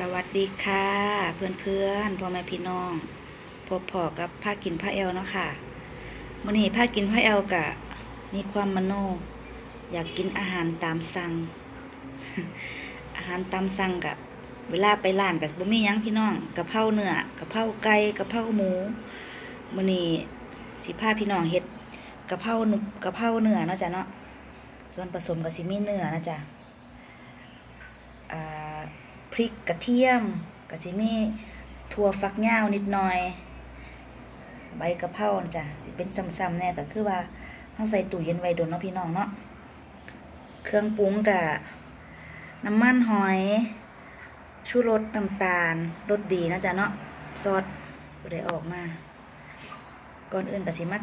สวัสดีค่ะ เพื่อนเพื่อนๆพ่อแม่พี่น้อง พบพอกับผ้ากินผ้าแอลเนาะค่ะมื่อนี้ผ้ากินผ้าแอลกะ มีความมโน อยากกินอาหารตามสั่ง อาหารตามสั่งกะเวลาไปร้านกับบ่มีหยังพี่น้องกะเพราเนื้อกะเพราไก่กะเพราหมูมื่อนี้สิพาพี่น้องเฮ็ดกะเพราหนุกะเพราเนื้อเนาะจ้ะเนาะส่วนผสมก็สิมีเนื้อนะจ๊ะอ่า พริกกระเทียมกระสิมีถั่วฝักยาวนิดหน่อย ใบกะเพรานะจ้ะเป็นซ้ำๆแน่แต่คือว่าเฮาใส่ตู้เย็นไว้โดนเนาะพี่น้องเนาะเครื่องปรุงกะน้ำมันหอยชูรสน้ำตาลรสดีนะจ๊ะเนาะซอสบ่ได้ออกมา ก่อนอื่นก็สิมา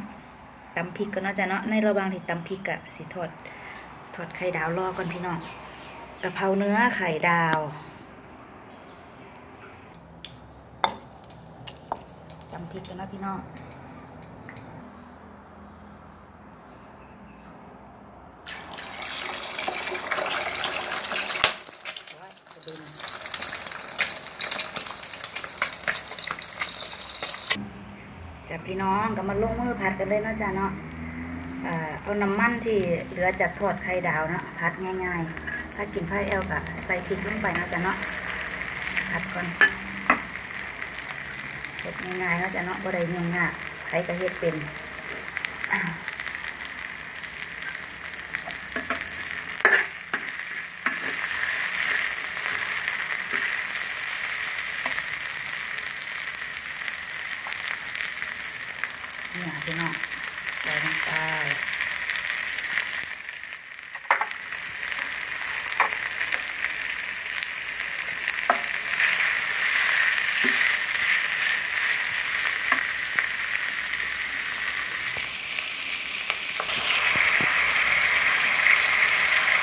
ตำพริกก่อนนาะจ๊ะเนาะในระหว่างที่ตำพริกอะสิทอดทอดไข่ดาวรอก่อนพี่น้องกะเพราเนื้อไข่ดาวำพริกกันนะพี่น้องจะพี่น้องก็มาลงมือผัดกันเลยนะจ้ะเนาะอ่าเอาน้ำมันที่เหลือจากทอดไข่ดาวนะผัดง่ายๆ ถ้ากินไผ่แอลกะใส่พริกลงไปนะจ้ะเนาะผัดก่อน เฮ็ดง่ายๆเนาะจ้ะเนาะบ่ได้ยุ่งยากใครก็เฮ็ดเป็นเนี่ยพี่น้องใส่ลงไป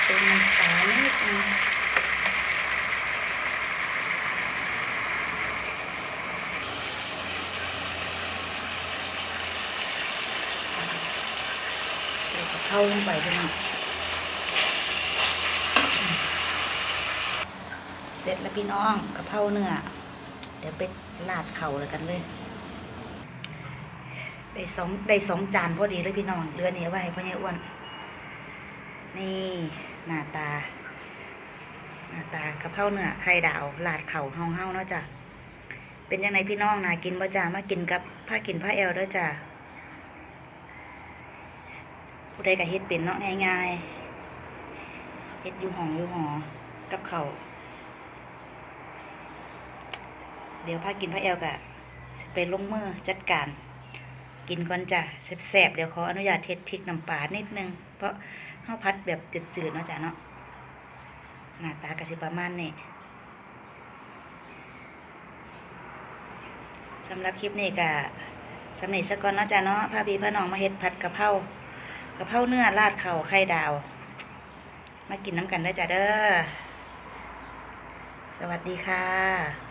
เป็นน้ำตาลนิดนึงใส่กะ เพราลงไปพี่น้องเสร็จแล้วพี่น้องกระเพราเนื้อ เดี๋ยวไปลาดเข่าเลยกันเลยได้สองได้สองจานพอดีเลยพี่น้องเรือนี้ไว้ให้พ่อใหญ่อ้วน นี่หน้าตา หน้าตากะเพราเนื้อไข่ดาวลาดเข่าเฮาเฮาเนาะจ้ะเป็นยังไงพี่น้องนากินบ่จ้ามากินกับผ้ากินผ้าแอลด้อจ้ะผู้ใดก็เฮ็ดเป็นเนาะง่ายๆเฮ็ดอยู่ห้องอยู่หอกับเขาเดี๋ยวผ้ากินผ้าแอลกะไปลงมือจัดการ กินก่อนจ้ะแซ่บๆเดี๋ยวขออนุญาตเทศพริกน้ำปลานิดนึง เพราะข้าวพัดแบบจืดๆเนาะจ้ะเนาะ หน้าตากระสิประมาณนี้สำหรับคลิปนี้ก็สำเร็จสะก่อนเนาะจ้ะเนาะพาพี่พะน้องมาเฮ็ดผัดกะเพรากะเพราเนื้อราดเข่าไข่ดาว มากินน้ำกันได้อจ้ะเด้อ สวัสดีค่ะ